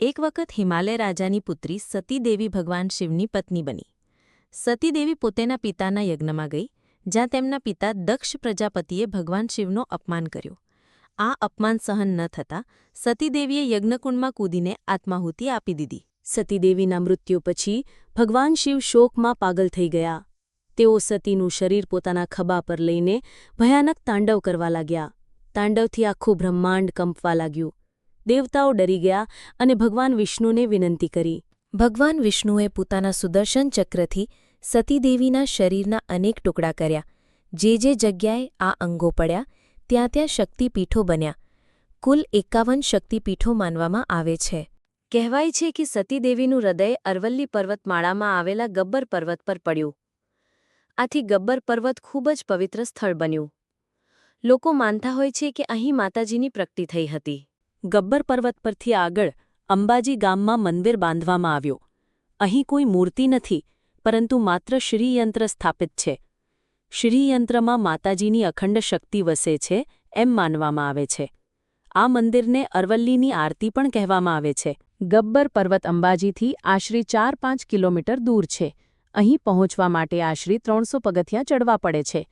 એક વખત હિમાલય રાજાની પુત્રી સતીદેવી ભગવાન શિવની પત્ની બની. સતીદેવી પોતેના પિતાના યજ્ઞમાં ગઈ, જ્યાં તેમના પિતા દક્ષ પ્રજાપતિએ ભગવાન શિવનો અપમાન કર્યો. આ અપમાન સહન ન થતાં સતીદેવીએ યજ્ઞકુંડમાં કૂદીને આત્માહુતિ આપી દીધી. સતીદેવીના મૃત્યુ પછી ભગવાન શિવ શોકમાં પાગલ થઈ ગયા. તેઓ સતીનું શરીર પોતાના ખભા પર લઈને ભયાનક તાંડવ કરવા લાગ્યા. તાંડવથી આખું બ્રહ્માંડ કંપવા લાગ્યું. દેવતાઓ ડરી ગયા અને ભગવાન વિષ્ણુને વિનંતી કરી. ભગવાન વિષ્ણુએ પોતાના સુદર્શન ચક્રથી સતીદેવીના શરીરના અનેક ટુકડા કર્યા. જે જે જગ્યાએ આ અંગો પડ્યા, ત્યાં ત્યાં શક્તિપીઠો બન્યા. કુલ એકાવન શક્તિપીઠો માનવામાં આવે છે. કહેવાય છે કે સતીદેવીનું હૃદય અરવલ્લી પર્વતમાળામાં આવેલા ગબ્બર પર્વત પર પડ્યું. આથી ગબ્બર પર્વત ખૂબ જ પવિત્ર સ્થળ બન્યું. લોકો માનતા હોય છે કે અહીં માતાજીની પ્રગતિ થઈ હતી. ગબ્બર પર્વત પરથી આગળ અંબાજી ગામમાં મંદિર બાંધવામાં આવ્યું. અહીં કોઈ મૂર્તિ નથી, પરંતુ માત્ર શ્રીયંત્ર સ્થાપિત છે. શ્રીયંત્રમાં માતાજીની અખંડ શક્તિ વસે છે એમ માનવામાં આવે છે. આ મંદિરને અરવલ્લીની આરતી પણ કહેવામાં આવે છે. ગબ્બર પર્વત અંબાજીથી આશરે ચાર પાંચ કિલોમીટર દૂર છે. અહીં પહોંચવા માટે આશરે ત્રણસો પગથિયાં ચડવા પડે છે.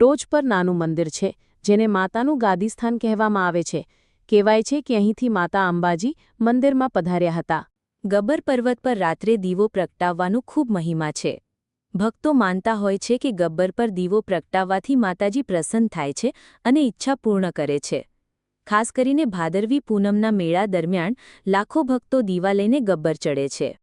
ટોચ પર નાનું મંદિર છે, જેને માતાનું ગાદીસ્થાન કહેવામાં આવે છે. કહેવાય છે કે અહીંથી માતા અંબાજી મંદિરમાં પધાર્યા હતા. ગબ્બર પર્વત પર રાત્રે દીવો પ્રગટાવવાનું ખૂબ મહિમા છે. ભક્તો માનતા હોય છે કે ગબ્બર પર દીવો પ્રગટાવવાથી માતાજી પ્રસન્ન થાય છે અને ઈચ્છા પૂર્ણ કરે છે. ખાસ કરીને ભાદરવી પૂનમના મેળા દરમિયાન લાખો ભક્તો દીવા લઈને ગબ્બર ચડે છે.